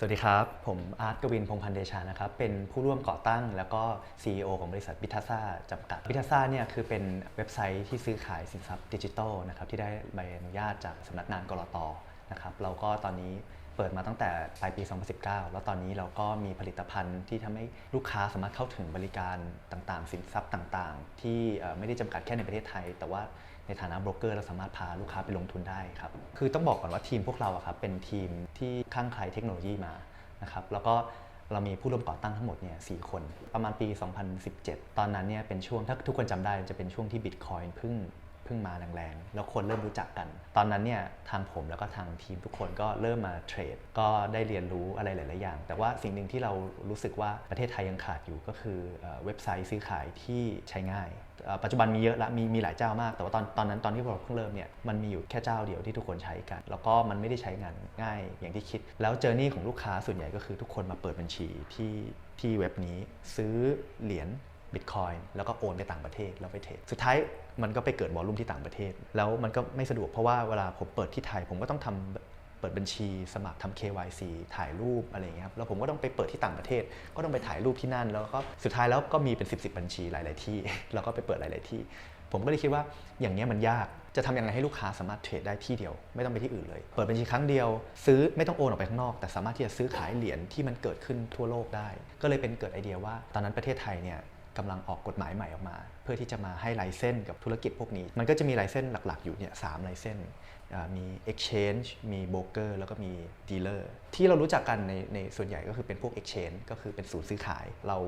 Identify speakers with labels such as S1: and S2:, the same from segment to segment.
S1: สวัสดีครับ ผมอาร์ตกวินพงพันเดชานะครับ เป็นผู้ร่วมก่อตั้งแล้วก็ CEO ของบริษัทบิทัซ่าจำกัดบิทัซ่าเนี่ยคือเป็นเว็บไซต์ที่ซื้อขายสินทรัพย์ดิจิทัลนะครับที่ได้ใบอนุญาตจากสำนักงานกรตนะครับเราก็ตอนนี้เปิดมาตั้งแต่ปลายปี 2019 แล้วตอนนี้เราก็มีผลิตภัณฑ์ที่ทำให้ลูกค้าสามารถเข้าถึงบริการต่างๆ สินทรัพย์ต่างๆ ที่ไม่ได้จำกัดแค่ในประเทศไทย แต่ว่า ในฐานะโบรกเกอร์เราสามารถพาลูกค้าไปลงทุนได้ครับ คือต้องบอกก่อนว่าทีมพวกเราอะครับเป็นทีมที่ข้างใครเทคโนโลยีมานะครับแล้วก็เรามีผู้ร่วมก่อตั้งทั้งหมดเนี่ยสคน ประมาณปี 2017 ตอนนั้นเนี่ยเป็นช่วงถ้าทุกคนจำได้จะเป็นช่วงที่บิตคอยน์เพิ่ง เพิ่งมาแรงๆ แล้วคนเริ่มรู้จักกัน ตอนนั้นเนี่ยทางผมแล้วก็ทางทีมทุกคนก็เริ่มมาเทรด ก็ได้เรียนรู้อะไรหลายๆอย่าง แต่ว่าสิ่งหนึ่งที่เรารู้สึกว่าประเทศไทยยังขาดอยู่ก็คือเว็บไซต์ซื้อขายที่ใช้ง่าย ปัจจุบันมีเยอะละมีมีหลายเจ้ามาก แต่ว่าตอนตอนนั้นตอนที่เราเพิ่งเริ่มเนี่ยมันมีอยู่แค่เจ้าเดียวที่ทุกคนใช้กัน แล้วก็มันไม่ได้ใช้งานง่ายอย่างที่คิด แล้วเจอร์นี่ของลูกค้าส่วนใหญ่ก็คือทุกคนมาเปิดบัญชีที่ที่เว็บนี้ซื้อเหรียญ บิตคอยน์แล้วก็โอนไปต่างประเทศแล้วไปเทรดสุดท้ายมันก็ไปเกิดวอลลุ่มที่ต่างประเทศ แล้วมันก็ไม่สะดวกเพราะว่าเวลาผมเปิดที่ไทย ผมก็ต้องทำเปิดบัญชีสมัครทำ KYC ถ่ายรูปอะไรอย่างเงี้ยครับแล้วผมก็ต้องไปเปิดที่ต่างประเทศ ก็ต้องไปถ่ายรูปที่นั่น แล้วก็สุดท้ายแล้วก็มีเป็น 10บสบัญชีหลาย ๆ ที่ แล้วก็ไปเปิดหลาย ๆ ที่ ผมก็เลยคิดว่าอย่างเงี้ยมันยากจะทำยังไงให้ลูกค้าสามารถเทรดได้ที่เดียว ไม่ต้องไปที่อื่นเลย เปิดบัญชีครั้งเดียว ซื้อไม่ต้องโอนออกไปข้างนอก แต่สามารถที่จะซื้อขายเหรียญที่มันเกิดขึ้นทั่วโลกได้ ก็เลยเป็นเกิดไอเดียว่า ตอนนั้นประเทศไทยเนี่ย กำลังออกกฎหมายใหม่ออกมา เพื่อที่จะมาให้ไลเซนส์กับธุรกิจพวกนี้ มันก็จะมีไลเซนส์หลัก ๆ อยู่เนี่ยสามไลเซนส์อ่ามี exchange มีโบรกเกอร์แล้วก็มี dealer ที่เรารู้จักกันในในส่วนใหญ่ก็คือเป็นพวก exchange ก็คือเป็นศูนย์ซื้อขาย เรา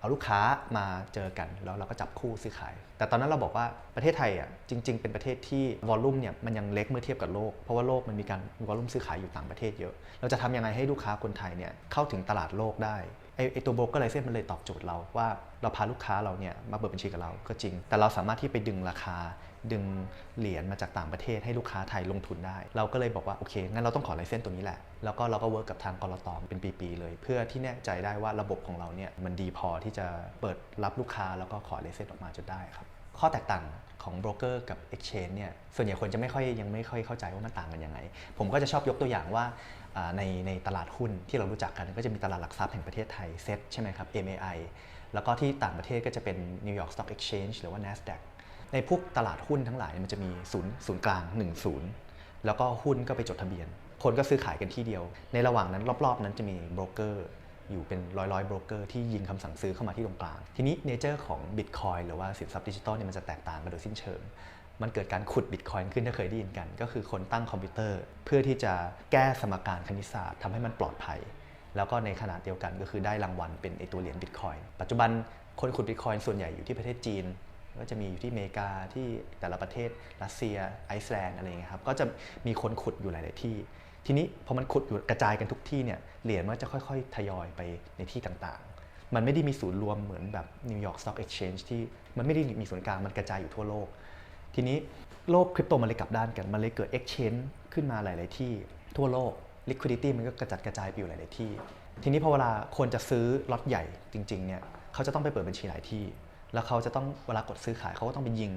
S1: เอาลูกค้ามาเจอกันแล้วเราก็จับคู่ซื้อขาย แต่ตอนนั้นเราบอกว่าประเทศไทยอะจริง ๆ เป็นประเทศที่วอลลุ่มเนี่ยมันยังเล็กเมื่อเทียบกับโลก เพราะว่าโลกมันมีการวอลลุ่มซื้อขายอยู่ต่างประเทศเยอะ เราจะทำยังไงให้ลูกค้าคนไทยเนี่ยเข้าถึงตลาดโลกได้ ไอไอตัวโบรกเกอร์ไลเซนมันเลยตอบโจทย์เราว่าเราพาลูกค้าเราเนี่ยมาเปิดบัญชีกับเราก็จริง แต่เราสามารถที่ไปดึงราคา ดึงเหรียญมาจากต่างประเทศให้ลูกค้าไทยลงทุนได้ เราก็เลยบอกว่าโอเคงั้นเราต้องขอไลเซนตัวนี้แหละ แล้วก็เราก็เวิร์กกับทางกรตเป็นปีๆเลย เพื่อที่แน่ใจได้ว่าระบบของเราเนี่ยมันดีพอที่จะเปิดรับลูกค้าแล้วก็ขอไลเซนออกมาจนได้ครับข้อแตกต่างของโบรกเกอร์กับ Exchange เนี่ยส่วนใหญ่คนจะไม่ค่อยยังไม่ค่อยเข้าใจว่ามันต่างกันยังไง ผมก็จะชอบยกตัวอย่างว่า ในในตลาดหุ้นที่เรารู้จักกันก็จะมีตลาดหลักทรัพย์แห่งประเทศไทยเซ็ตใช่ไหมครับ MAI แล้วก็ที่ต่างประเทศก็จะเป็น New York Stock Exchange หรือว่า NASDAQ ในพวกตลาดหุ้นทั้งหลายมันจะมีศูนย์ศูนย์กลาง 1 ศูนย์แล้วก็หุ้นก็ไปจดทะเบียน คนก็ซื้อขายกันที่เดียว ในระหว่างนั้นรอบๆ นั้นจะมีโบรกเกอร์อยู่เป็นร้อยร้อยโบรกเกอร์ที่ยิงคำสั่งซื้อเข้ามาที่ตรงกลาง ทีนี้เนเจอร์ของ Bitcoin หรือว่าสินทรัพย์ดิจิตอลเนี่ยมันจะแตกต่างกันโดยสิ้นเชิง มันเกิดการขุด Bitcoin ขึ้นถ้าเคยได้ยินกัน ก็คือคนตั้งคอมพิวเตอร์ เพื่อที่จะแก้สมการคณิตศาสตร์ทำให้มันปลอดภัย แล้วก็ในขนาดเดียวกันก็คือได้รางวัลเป็นไอตัวเหรียญ Bitcoin ปัจจุบันคนขุด Bitcoin ส่วนใหญ่อยู่ที่ประเทศจีนก็จะมีอยู่ที่อเมริกาที่แต่ละประเทศรัสเซีย ไอซ์แลนด์อะไรเงี้ยครับก็จะมีคนขุดอยู่หลาย ๆ ที่ ทีนี้พอมันขุดอยู่กระจายกันทุกที่เนี่ยเหรียญมันจะค่อย ๆ ทยอยไปในที่ต่างๆ มันไม่ได้มีศูนย์รวมเหมือนแบบ New York Stock Exchange ที่มันไม่ได้มีศูนย์กลางมันกระจายอยู่ทั่วโลก ทีนี้โลกคริปโตมันเลยกลับด้านกัน มันเลยเกิด exchange ขึ้นมาหลาย ๆ ที่ทั่วโลก liquidity มันก็กระจัดกระจายไปอยู่หลาย ๆ ที่ ทีนี้พอเวลาคนจะซื้อล็อตใหญ่จริง ๆ เนี่ยเขาจะต้องไปเปิดบัญชีหลายที่ แล้วเขาจะต้องเวลากดซื้อขายเขาก็ต้องไปยิง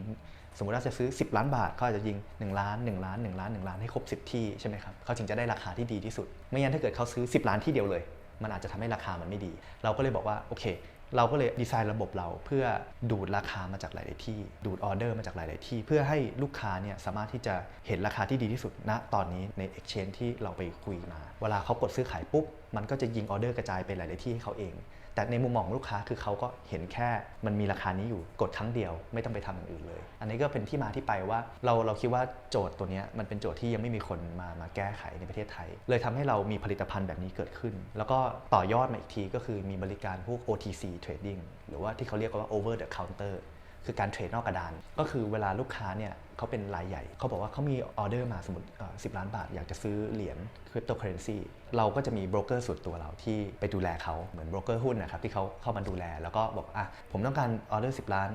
S1: สมมติว่าจะซื้อ 10 ล้านบาทเขาอาจจะยิง 1 ล้าน 1 ล้าน 1 ล้าน 1 ล้านให้ครบ 10 ที่ใช่ไหมครับเขาถึงจะได้ราคาที่ดีที่สุด ไม่งั้นถ้าเกิดเขาซื้อ 10 ล้านที่เดียวเลย มันอาจจะทำให้ราคามันไม่ดี เราก็เลยบอกว่าโอเค เราก็เลยดีไซน์ระบบเราเพื่อดูดราคามาจากหลาย ๆ ที่ ดูดออเดอร์มาจากหลาย ๆ ที่ เพื่อให้ลูกค้าเนี่ยสามารถที่จะเห็นราคาที่ดีที่สุดณตอนนี้ใน Exchange ที่เราไปคุยมา เวลาเขากดซื้อขายปุ๊บ มันก็จะยิงออเดอร์กระจายไปหลาย ๆ ที่ให้เขาเอง แต่ในมุมมองลูกค้าคือเขาก็เห็นแค่มันมีราคานี้อยู่กดครั้งเดียวไม่ต้องไปทำอย่างอื่นเลย อันนี้ก็เป็นที่มาที่ไปว่าเราเราคิดว่าโจทย์ตัวนี้มันเป็นโจทย์ที่ยังไม่มีคนมามาแก้ไขในประเทศไทย เลยทำให้เรามีผลิตภัณฑ์แบบนี้เกิดขึ้น แล้วก็ต่อยอดมาอีกทีก็คือมีบริการพวก OTC trading หรือว่าที่เขาเรียกว่า over the counter คือการเทรดนอกกระดาน ก็คือเวลาลูกค้าเนี่ยเขาเป็นรายใหญ่ เขาบอกว่าเขามีออเดอร์มาสมมติเอ่อ10ล้านบาท อยากจะซื้อเหรียญคริปโตเคอเรนซีเราก็จะมีโบรกเกอร์ส่วนตัวเราที่ไปดูแลเขาเหมือนโบรกเกอร์หุ้นนะครับที่เขาเข้ามาดูแล แล้วก็บอกอะผมต้องการออเดอร์ 10 ล้าน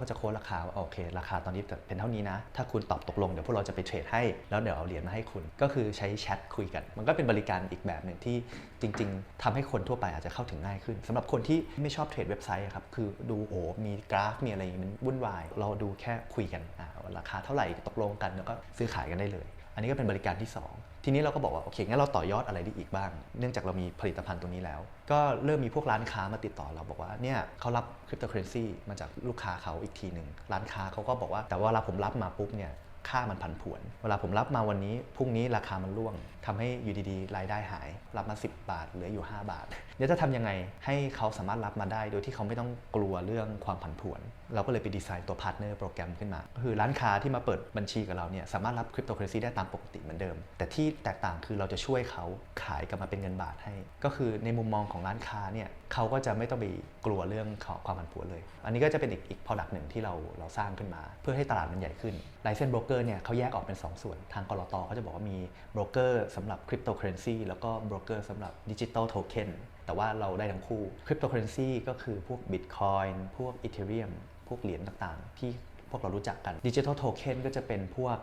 S1: ก็จะโค้ดราคาว่าโอเค ราคาตอนนี้เป็นเท่านี้นะ ถ้าคุณตอบตกลงเดี๋ยวพวกเราจะไปเทรดให้ แล้วเดี๋ยวเอาเหรียญมาให้คุณ ก็คือใช้แชทคุยกัน มันก็เป็นบริการอีกแบบหนึ่งที่จริง ๆทำให้คนทั่วไปอาจจะเข้าถึงง่ายขึ้นสำหรับคนที่ไม่ชอบเทรดเว็บไซต์ครับ คือดูโอ้มีกราฟ มีอะไรอย่างงี้มันวุ่นวาย เราดูแค่คุยกันอ่าราคาเท่าไหร่ตกลงกันแล้วก็ซื้อขายกันได้เลย อันนี้ก็เป็นบริการที่สอง ทีนี้เราก็บอกว่าโอเคงั้นเราต่อยอดอะไรได้อีกบ้าง เนื่องจากเรามีผลิตภัณฑ์ตัวนี้แล้ว ก็เริ่มมีพวกร้านค้ามาติดต่อเราบอกว่าเนี่ยเขารับคริปโตเคอเรนซีมาจากลูกค้าเขาอีกทีหนึ่งร้านค้าเขาก็บอกว่าแต่ว่าเวลาผมรับมาปุ๊บเนี่ยค่ามันผันผวน เวลาผมรับมาวันนี้พรุ่งนี้ราคามันร่วงทำให้อยู่ดีๆ รายได้หาย รับมา 10 บาทเหลืออยู่ 5 บาท ดี๋ยวจะทำยังไงให้เขาสามารถรับมาได้ โดยที่เขาไม่ต้องกลัวเรื่องความผันผวน เราก็เลยไปดีไซน์ตัวพาร์ทเนอร์โปรแกรมขึ้นมา ก็คือร้านค้าที่มาเปิดบัญชีกับเราเนี่ยสามารถรับคริปโตเคอเรนซีได้ตามปกติเหมือนเดิม แต่ที่แตกต่างคือเราจะช่วยเขาขายกลับมาเป็นเงินบาทให้ ก็คือในมุมมองของร้านค้าเนี่ยเขาก็จะไม่ต้องไปกลัวเรื่องความผันผวนเลย อันนี้ก็จะเป็นอีกอีก product หนึ่งที่เราเราสร้างขึ้นมา เพื่อให้ตลาดมันใหญ่ขึ้นไลเซนส์โบรกเกอร์เนี่ยเขาแยกออกเป็น 2 ส่วน ทางกรตเขาจะบอกว่ามีโบรกเกอร์สำหรับคริปโตเคอเรนซีแล้วก็โบรกเกอร์สำหรับดิจิตอลโทเค็นแต่ว่าเราได้ทั้งคู่คริปโตเคอเรนซีก็คือพวกบิตคอยน์พวกอีเทเรียมพวกเหรียญต่างๆ ที่พวกเรารู้จักกันดิจิทัลโทเค็นก็จะเป็นพวก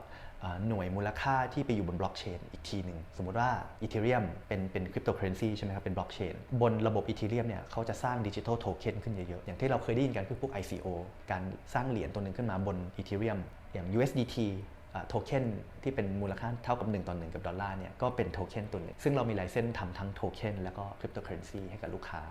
S1: หน่วยมูลค่าที่ไปอยู่บนบล็อกเชนอีกทีหนึ่ง สมมุติว่าอีเทเรียมเป็นเป็นคริปโตเคอเรนซีใช่ไหมครับ เป็นบล็อกเชนบนระบบอีเทเรียมเนี่ยเขาจะสร้างดิจิทัลโทเค็นขึ้นเยอะๆ อย่างที่เราเคยได้ยินกันคือพวก ICO การสร้างเหรียญตัวหนึ่งขึ้นมาบนอีเทเรียมอย่าง USDT โทเค็นที่เป็นมูลค่าเท่ากับ 1 ต่อ 1 กับดอลลาร์เนี่ยก็เป็นโทเค็นตัวหนึ่งซึ่งเรามีลเซนส์ทำทั้งโทเค็นแล้วก็คริปโตเคอเรนซีให้กับลูกค้า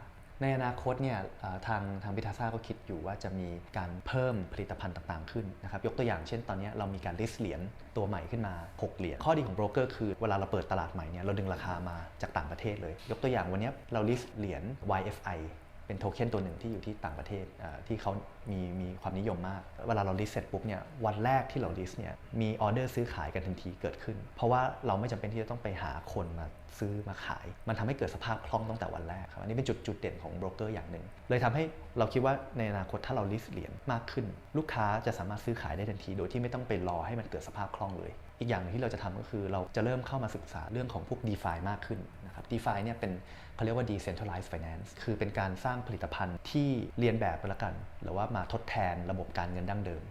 S1: ในอนาคตเนี่ยทางทางพิทาซ่าก็คิดอยู่ว่าจะมีการเพิ่มผลิตภัณฑ์ต่างๆขึ้นนะครับยกตัวอย่างเช่นตอนนี้เรามีการ list เหรียญตัวใหม่ขึ้นมา 6 เหรียญข้อดีของโบรกเกอร์คือเวลาเราเปิดตลาดใหม่เนี่ยเราดึงราคามาจากต่างประเทศเลย ยกตัวอย่างวันนี้เรา list เหรียญ YFI เป็นโทเค็นตัวหนึ่งที่อยู่ที่ต่างประเทศที่เขามีมีความนิยมมาก เวลาเราลิสเสร็จปุ๊บเนี่ยวันแรกที่เราลิสเนี่ยมีออเดอร์ซื้อขายกันทันทีเกิดขึ้น เพราะว่าเราไม่จำเป็นที่จะต้องไปหาคนมาซื้อมาขาย มันทำให้เกิดสภาพคล่องตั้งแต่วันแรกครับอันนี้เป็นจุดจุดเด่นของโบรกเกอร์อย่างหนึ่งเลยทำให้เราคิดว่าในอนาคตถ้าเราลิสเหรียญมากขึ้น ลูกค้าจะสามารถซื้อขายได้ทันที โดยที่ไม่ต้องไปรอให้มันเกิดสภาพคล่องเลยอีกอย่างนึงที่เราจะทำก็คือเราจะเริ่มเข้ามาศึกษาเรื่องของพวก d e f ามากขึ้นนะครับ d e f าเนี่ยเป็น เขาเรียกว่า decentralized finance คือเป็นการสร้างผลิตภัณฑ์ที่เรียนแบบไปละกัน หรือว่ามาทดแทนระบบการเงินดั้งเดิม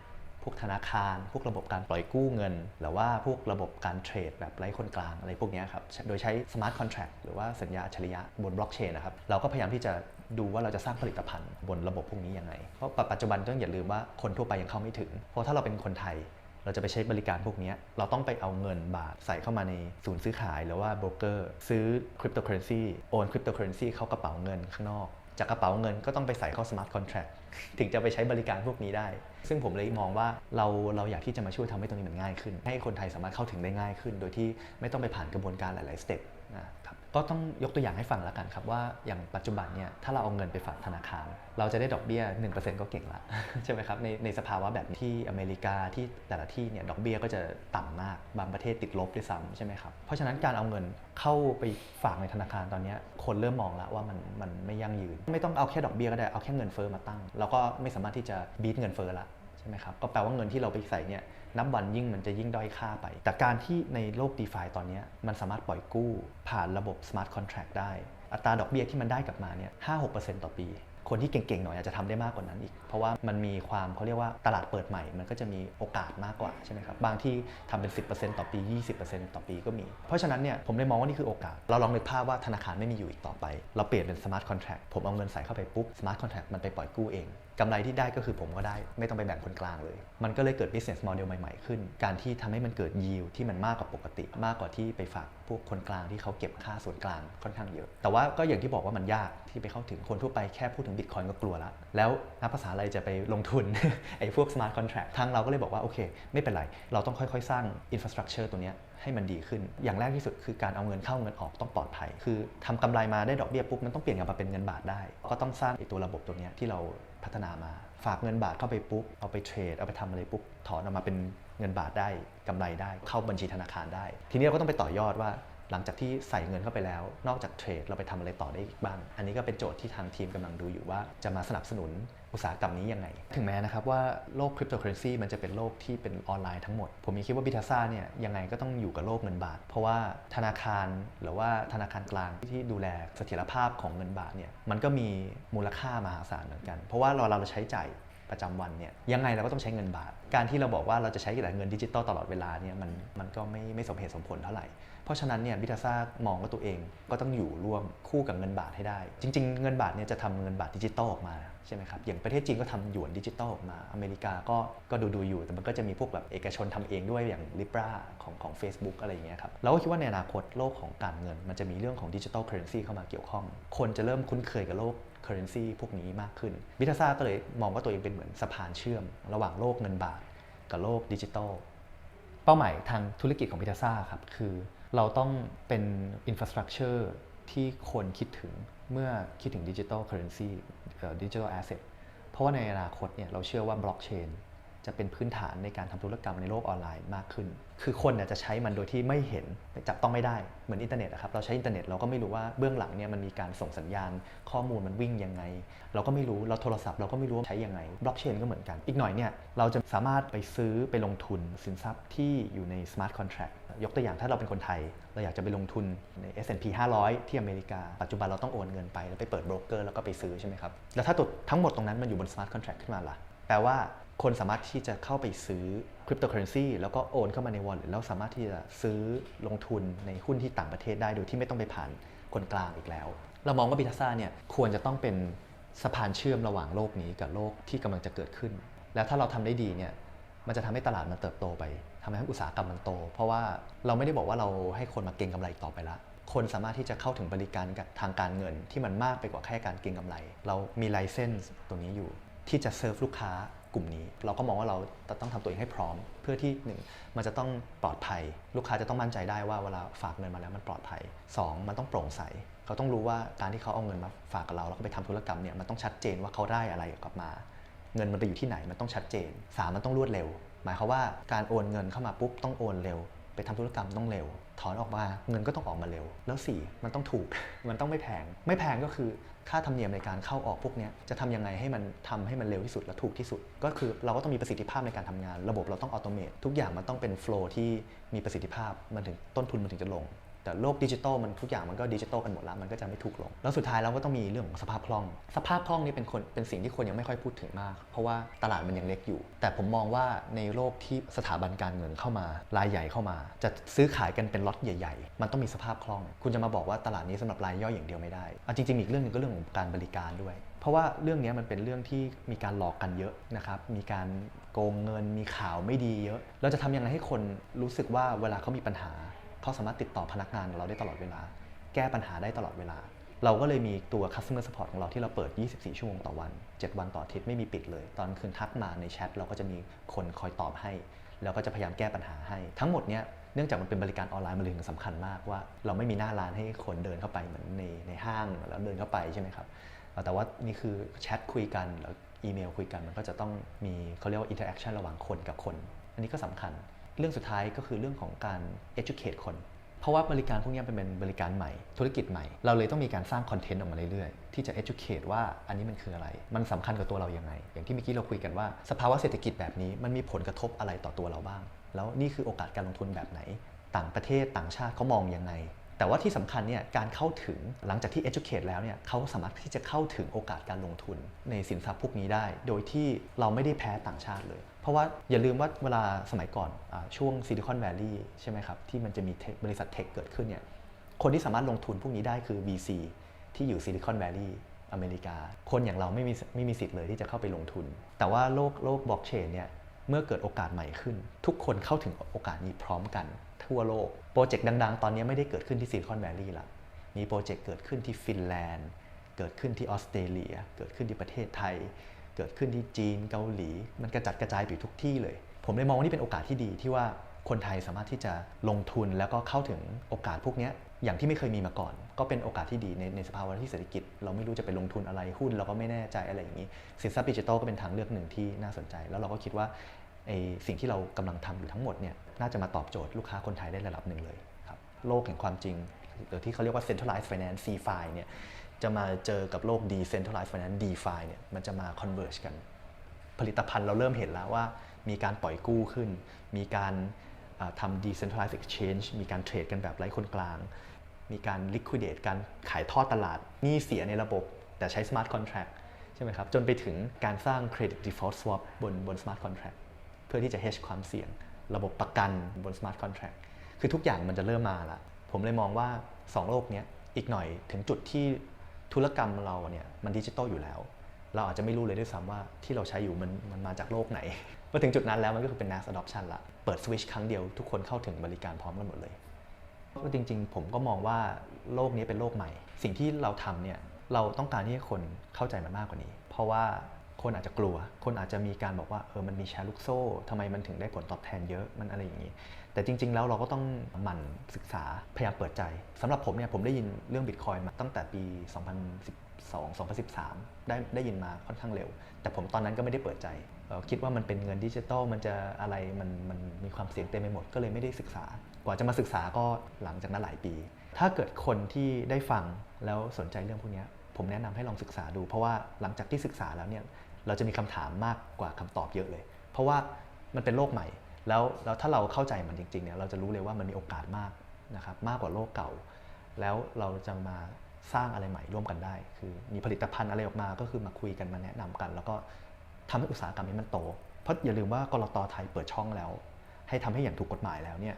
S1: พวกธนาคาร พวกระบบการปล่อยกู้เงิน หรือว่าพวกระบบการเทรดแบบไร้คนกลางอะไรพวกนี้ครับ โดยใช้ smart contract หรือว่าสัญญาอัจฉริยะบนบล็อกเชนนะครับ เราก็พยายามที่จะดูว่าเราจะสร้างผลิตภัณฑ์บนระบบพวกนี้ยังไง เพราะปัจจุบันต้องอย่าลืมว่าคนทั่วไปยังเข้าไม่ถึง เพราะถ้าเราเป็นคนไทย เราจะไปใช้บริการพวกนี้เราต้องไปเอาเงินบาทใส่เข้ามาในศูนย์ซื้อขายหรือว่าโบรกเกอร์ซื้อคริปโตเคอเรนซีโอนคริปโตเคอเรนซีเข้ากระเป๋าเงินข้างนอก จากกระเป๋าเงินก็ต้องไปใส่เข้าสมาร์ทคอนแท็กถึงจะไปใช้บริการพวกนี้ได้ ซึ่งผมเลยมองว่าเราเราอยากที่จะมาช่วยทำให้ตรงนี้มันง่ายขึ้น ให้คนไทยสามารถเข้าถึงได้ง่ายขึ้น โดยที่ไม่ต้องไปผ่านกระบวนการหลาย ๆ สเต็ปนะครับ ก็ต้องยกตัวอย่างให้ฟังแล้วกันครับว่าอย่างปัจจุบันเนี่ยถ้าเราเอาเงินไปฝากธนาคาร เราจะได้ดอกเบี้ย 1%ก็เก่งละใช่ไหมครับในในสภาวะแบบที่อเมริกาที่แต่ละที่เนี่ยดอกเบี้ยก็จะต่ำมากบางประเทศติดลบด้วยซ้ำใช่ไหมครับเพราะฉะนั้นการเอาเงินเข้าไปฝากในธนาคารตอนนี้คนเริ่มมองแล้วว่ามันมันไม่ยั่งยืน ไม่ต้องเอาแค่ดอกเบี้ยก็ได้เอาแค่เงินเฟอ้อมาตั้งเราก็ไม่สามารถที่จะบีทเงินเฟอ้อละ ช่ไหมครับก็แปลว่าเงินที่เราไปใส่เนี่ยนับวันยิ่งมันจะยิ่งด้อยค่าไป แต่การที่ในโลก d e f าตอนนี้มันสามารถปล่อยกู้ผ่านระบบ Smart Contract ได้ อัตราดอกเบี้ยที่มันได้กลับมาเนี่ย5-6%ต่อปี คนที่เก่งๆหน่อยอาจจะทำได้มากกว่านั้นอีก เพราะว่ามันมีความเขาเรียกว่าตลาดเปิดใหม่ มันก็จะมีโอกาสมากกว่าใช่ไหมครับบางที่ทำเป็น 10%ต่อปี 20%ต่อปีก็มี เพราะฉะนั้นเนี่ยผมเลยมองว่านี่คือโอกาส เราลองนึกภาพว่าธนาคารไม่มีอยู่อีกต่อไป เราเปลี่ยนเป็น Smart Contract ผมเอาเงินใส่เข้าไปปุ๊บ Smart Contract มันไปปล่อยกู้เองกำไรที่ได้ก็คือผมก็ได้ ไม่ต้องไปแบ่งคนกลางเลย มันก็เลยเกิด business model ใหม่ๆขึ้น การที่ทำให้มันเกิด yield ที่มันมากกว่าปกติ มากกว่าที่ไปฝากพวกคนกลางที่เขาเก็บค่าส่วนกลางค่อนข้างเยอะ แต่ว่าก็อย่างที่บอกว่ามันยากที่ไปเข้าถึงคนทั่วไปแค่พูดถึง Bitcoin ก็กลัวละ แล้วนักภาษาอะไรจะไปลงทุน ไอ้พวก smart contract ทางเราก็เลยบอกว่า โอเค ไม่เป็นไร เราต้องค่อยๆ สร้าง infrastructure ตัวนี้ให้มันดีขึ้น อย่างแรกที่สุดคือการเอาเงินเข้าเงินออกต้องปลอดภัย คือทำกำไรมาได้ดอกเบี้ยปุ๊บมันต้องเปลี่ยนกลับมาเป็นเงินบาทได้ ก็ต้องสร้างไอ้ตัวระบบตัวนี้ที่เราพัฒนามา ฝากเงินบาทเข้าไปปุ๊บ เอาไปเทรด เอาไปทำอะไรปุ๊บ ถอนออกมาเป็นเงินบาทได้กำไรได้ เข้าบัญชีธนาคารได้ ทีนี้เราก็ต้องไปต่อยอดว่า หลังจากที่ใส่เงินเข้าไปแล้ว นอกจากเทรดเราไปทำอะไรต่อได้อีกบ้าง อันนี้ก็เป็นโจทย์ที่ทางทีมกำลังดูอยู่ว่าจะมาสนับสนุนอุตสาหกรรมนี้ยังไง ถึงแม้นะครับว่าโลกคริปโตเคอเรนซีมันจะเป็นโลกที่เป็นออนไลน์ทั้งหมด ผมมีคิดว่าบิทาซ่าเนี่ยยังไงก็ต้องอยู่กับโลกเงินบาท เพราะว่าธนาคารหรือว่าธนาคารกลางที่ดูแลเสถียรภาพของเงินบาทเนี่ยมันก็มีมูลค่ามหาศาลเหมือนกัน เพราะว่าเราเราใช้จ่าย ประจำวันเนี่ยยังไงเราก็ต้องใช้เงินบาท การที่เราบอกว่าเราจะใช้แต่เงินดิจิตอลตลอดเวลาเนี่ยมันมันก็ไม่ไม่สมเหตุสมผลเท่าไหร่ เพราะฉะนั้นเนี่ยบิทาซ่ามองว่าตัวเองก็ต้องอยู่ร่วมคู่กับเงินบาทให้ได้ จริง ๆ เงินบาทเนี่ยจะทำเงินบาทดิจิตอลออกมาใช่ไหมครับอย่างประเทศจีนก็ทำหยวนดิจิตอลออกมาอเมริกาก็ก็ดูดูอยู่ แต่มันก็จะมีพวกแบบเอกชนทำเองด้วยอย่าง Libra ของของ Facebook อะไรอย่างเงี้ยครับเราก็คิดว่าในอนาคตโลกของการเงิน มันจะมีเรื่องของดิจิ t a ลเคอร์เรนซีเข้ามาเกี่ยวข้อง คนจะเริ่มคุ้นเคยกับโลก currency พวกนี้มากขึ้น บิทาซาก็เลยมองว่าตัวเองเป็นเหมือนสะพานเชื่อม ระหว่างโลกเงินบาทกับโลกดิจิทัล เป้าหมายทางธุรกิจของบิทาซาครับคือเราต้องเป็นอินฟ a าสตรักเจอร์ที่คนคิดถึงเมื่อคิดถึงดิจิทัลเคอร์เรนซีดิจิทัลแอสเซทเพราะว่าในอนาคตเนี่ยเราเชื่อว่าบล็อกเชน จะเป็นพื้นฐานในการทำธุรกรรมในโลกออนไลน์มากขึ้น คือคนเนี่ยจะใช้มันโดยที่ไม่เห็นจับต้องไม่ได้เหมือนอินเทอร์เน็ตนะครับ เราใช้อินเทอร์เน็ตเราก็ไม่รู้ว่าเบื้องหลังเนี่ยมันมีการส่งสัญญาณ ข้อมูลมันวิ่งยังไง เราก็ไม่รู้ เราโทรศัพท์เราก็ไม่รู้ว่าใช้ยังไง บล็อกเชนก็เหมือนกัน อีกหน่อยเนี่ยเราจะสามารถไปซื้อไปลงทุนสินทรัพย์ที่อยู่ในสมาร์ทคอนแท็กยกตัวอย่างถ้าเราเป็นคนไทย เราอยากจะไปลงทุนใน S&P 500 ที่อเมริกา ปัจจุบันเราต้องโอนเงินไปแล้วไปเปิดโบรกเกอร์แล้วก็ไปซื้อใช่ไหมครับ แล้วถ้าตัวทั้งหมดตรงนั้นมันอยู่บนสมาร์ทคอนแท็กขึ้นมาล่ะ แปลว่า คนสามารถที่จะเข้าไปซื้อคริปโตเคอเรนซีแล้วก็โอนเข้ามาใน wallet แล้วสามารถที่จะซื้อลงทุนในหุ้นที่ต่างประเทศได้โดยที่ไม่ต้องไปผ่านคนกลางอีกแล้ว เรามองว่าบิทัซ่าเนี่ยควรจะต้องเป็นสะพานเชื่อมระหว่างโลกนี้กับโลกที่กำลังจะเกิดขึ้น แล้วถ้าเราทำได้ดีเนี่ยมันจะทำให้ตลาดมันเติบโตไปทำให้อุตสาหกรรมมันโต เพราะว่าเราไม่ได้บอกว่าเราให้คนมาเก็งกำไรต่อไปละคนสามารถที่จะเข้าถึงบริการทางการเงินที่มันมากไปกว่าแค่การเก็งกำไร เรามีไลเซนส์ตรงนี้อยู่ ที่จะเซิร์ฟลูกค้า กลุ่มนี้ เราก็มองว่าเราต้องทำตัวเองให้พร้อม เพื่อที่หนึ่งมันจะต้องปลอดภัย ลูกค้าจะต้องมั่นใจได้ว่าเวลาฝากเงินมาแล้วมันปลอดภัยสองมันต้องโปร่งใส เขาต้องรู้ว่าการที่เขาเอาเงินมาฝากกับเราแล้วก็ไปทำธุรกรรมเนี่ยมันต้องชัดเจนว่าเขาได้อะไรกลับมา เงินมันไปอยู่ที่ไหนมันต้องชัดเจนสามมันต้องรวดเร็ว หมายความว่าการโอนเงินเข้ามาปุ๊บต้องโอนเร็ว ไปทำธุรกรรมต้องเร็ว ถอนออกมาเงินก็ต้องออกมาเร็ว แล้วสี่มันต้องถูก มันต้องไม่แพง ไม่แพงก็คือค่าธรรมเนียมในการเข้าออกพวกนี้จะทำยังไงให้มันทำให้มันเร็วที่สุดและถูกที่สุด ก็คือเราก็ต้องมีประสิทธิภาพในการทำงาน ระบบเราต้องอัตโนมัติทุกอย่างมันต้องเป็นโฟล์ที่มีประสิทธิภาพมันถึงต้นทุนมันถึงจะลง แต่โลกดิจิตอลมันทุกอย่างมันก็ดิจิตอลกันหมดแล้วมันก็จะไม่ถูกลง แล้วสุดท้ายเราก็ต้องมีเรื่องของสภาพคล่อง สภาพคล่องนี่เป็นคนเป็นสิ่งที่คนยังไม่ค่อยพูดถึงมาก เพราะว่าตลาดมันยังเล็กอยู่ แต่ผมมองว่าในโลกที่สถาบันการเงินเข้ามารายใหญ่เข้ามา จะซื้อขายกันเป็นล็อตใหญ่ ๆ มันต้องมีสภาพคล่อง คุณจะมาบอกว่าตลาดนี้สำหรับรายย่อยอย่างเดียวไม่ได้อะจริงๆอีกเรื่องหนึงก็เรื่องของการบริการด้วย เพราะว่าเรื่องนี้มันเป็นเรื่องที่มีการหลอกกันเยอะนะครับมีการโกงเงินมีข่าวไม่ดีเยอะเราจะทำยังไงให้คนรู้สึกว่าเวลาเขามีปัญหา เขาสามารถติดต่อพนักงานเราได้ตลอดเวลา แก้ปัญหาได้ตลอดเวลา เราก็เลยมีตัว customer support ของเราที่เราเปิด 24 ชั่วโมงต่อวัน 7 วันต่ออาทิตย์ไม่มีปิดเลย ตอนคืนทักมาในแชทเราก็จะมีคนคอยตอบให้ แล้วก็จะพยายามแก้ปัญหาให้ ทั้งหมดเนี้ยเนื่องจากมันเป็นบริการออนไลน์มันเลยถึงสำคัญมากว่า เราไม่มีหน้าร้านให้คนเดินเข้าไปเหมือนในในห้างแล้วเดินเข้าไปใช่ไหมครับแต่ว่านี่คือแชทคุยกันแล้วอีเมลคุยกันมันก็จะต้องมีเขาเรียกว่า interaction ระหว่างคนกับคน อันนี้ก็สำคัญ เรื่องสุดท้ายก็คือเรื่องของการ educate คน เพราะว่าบริการพวกนี้เป็นบริการใหม่ ธุรกิจใหม่ เราเลยต้องมีการสร้างคอนเทนต์ออกมาเรื่อยๆ ที่จะ educate ว่าอันนี้มันคืออะไร มันสำคัญกับตัวเราอยังไง อย่างที่เมื่อกี้เราคุยกันว่า สภาวะเศรษฐกิจแบบนี้มันมีผลกระทบอะไรต่อตัวเราบ้าง แล้วนี่คือโอกาสการลงทุนแบบไหน ต่างประเทศต่างชาติเขามองยังไงแต่ว่าที่สำคัญเนี่ยการเข้าถึงหลังจากที่ educate แล้วเนี่ยเขาสามารถที่จะเข้าถึงโอกาสการลงทุนในสินทรัพย์พวกนี้ได้ โดยที่เราไม่ได้แพ้ต่างชาติเลย เพราะว่าอย่าลืมว่าเวลาสมัยก่อนอช่วงซิลิคอนแวลลีย์ใช่ไหมครับ ที่มันจะมีบริษัทเทคเกิดขึ้นเนี่ยคนที่สามารถลงทุนพวกนี้ได้คือ VC ที่อยู่ซิลิคอนแวลลีย์อเมริกา คนอย่างเราไม่มีไม่มีสิทธิ์เลยที่จะเข้าไปลงทุน แต่ว่าโลกโลกบล็อกเชนเนี่ยเมื่อเกิดโอกาสใหม่ขึ้น ทุกคนเข้าถึงโอกาสนี้พร้อมกันทั่วโลก โปรเจกต์ดัง ๆ ตอนนี้ไม่ได้เกิดขึ้นที่ซิลิคอนแวลลีย์ละมีโปรเจกต์เกิดขึ้นที่ฟินแลนด์ เกิดขึ้นที่ออสเตรเลีย เกิดขึ้นที่ประเทศไทย เกิดขึ้นที่จีนเกาหลี มันกระจัดกระจายไปทุกที่เลย ผมเลยมองว่านี่เป็นโอกาสที่ดีที่ว่าคนไทยสามารถที่จะลงทุนแล้วก็เข้าถึงโอกาสพวกนี้อย่างที่ไม่เคยมีมาก่อน ก็เป็นโอกาสที่ดีในในสภาวะที่เศรษฐกิจ เราไม่รู้จะไปลงทุนอะไรหุ้นเราก็ไม่แน่ใจอะไรอย่างนี้สินทรัพย์ดิจิทัลก็เป็นทางเลือกหนึ่งที่น่าสนใจ แล้วเราก็คิดว่าไอสิ่งที่เรากำลังทำอยู่ทั้งหมดเนี่ยน่าจะมาตอบโจทย์ลูกค้าคนไทยได้ระดับหนึ่งเลยครับโลกแห่งความจริงหรือที่เขาเรียกว่า centralized finance CFI เนี่ย จะมาเจอกับโลก decentralized finance DeFi เนี่ยมันจะมา converge กัน ผลิตภัณฑ์เราเริ่มเห็นแล้วว่ามีการปล่อยกู้ขึ้น มีการทำ decentralized exchange มีการเทรดกันแบบไร้คนกลาง มีการ liquidate การขายทอดตลาดหนี้เสียในระบบ แต่ใช้ smart contract ใช่ไหมครับ จนไปถึงการสร้าง credit default swap บนบน smart contract เพื่อที่จะ hedge ความเสี่ยง ระบบประกันบน smart contract คือทุกอย่างมันจะเริ่มมาละ ผมเลยมองว่า 2 โลกนี้อีกหน่อยถึงจุดที่ ธุรกรรมเราเนี่ยมันดิจิตอลอยู่แล้ว เราอาจจะไม่รู้เลยด้วยซ้ำว่าที่เราใช้อยู่มันมันมาจากโลกไหนพอถึงจุดนั้นแล้วมันก็คือเป็น mass adoption ละ เปิดสวิช์ครั้งเดียวทุกคนเข้าถึงบริการพร้อมกันหมดเลยก็จริง ๆ ผมก็มองว่าโลกนี้เป็นโลกใหม่ สิ่งที่เราทำเนี่ยเราต้องการที่ให้คนเข้าใจมันมากกว่านี้ เพราะว่า คนอาจจะกลัว คนอาจจะมีการบอกว่าเออมันมีแชร์ลูกโซ่ทำไมมันถึงได้ผลตอบแทนเยอะมันอะไรอย่างนี้ แต่จริง ๆ แล้วเราก็ต้องหมั่นศึกษาพยายามเปิดใจสำหรับผมเนี่ยผมได้ยินเรื่องบิตคอยมาตั้งแต่ปี 2012 2013 ได้ได้ยินมาค่อนข้างเร็ว แต่ผมตอนนั้นก็ไม่ได้เปิดใจ คิดว่ามันเป็นเงินดิจิตอลมันจะอะไรมันมันมีความเสี่ยงเต็มไปหมดก็เลยไม่ได้ศึกษา กว่าจะมาศึกษาก็หลังจากนั้นหลายปี ถ้าเกิดคนที่ได้ฟังแล้วสนใจเรื่องพวกนี้ผมแนะนำให้ลองศึกษาดู เพราะว่าหลังจากที่ศึกษาแล้วเนี่ย เราจะมีคำถามมากกว่าคำตอบเยอะเลย เพราะว่ามันเป็นโลกใหม่ แล้วแล้วถ้าเราเข้าใจมันจริงๆเนี่ยเราจะรู้เลยว่ามันมีโอกาสมากนะครับมากกว่าโลกเก่า แล้วเราจะมาสร้างอะไรใหม่ร่วมกันได้ คือมีผลิตภัณฑ์อะไรออกมาก็คือมาคุยกันมาแนะนำกัน แล้วก็ทำให้อุตสาหกรรมนี้มันโต เพราะอย่าลืมว่ากรตไทยเปิดช่องแล้ว ให้ทำให้อย่างถูกกฎหมายแล้วเนี่ย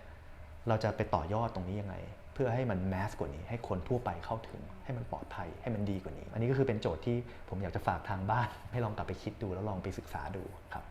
S1: เราจะไปต่อยอดตรงนี้ยังไง พื่อให้มันแมสกว่านี้ ให้คนทั่วไปเข้าถึง ให้มันปลอดภัยให้มันดีกว่านี้ อันนี้ก็คือเป็นโจทย์ที่ผมอยากจะฝากทางบ้าน ให้ลองกลับไปคิดดูแล้วลองไปศึกษาดูครับ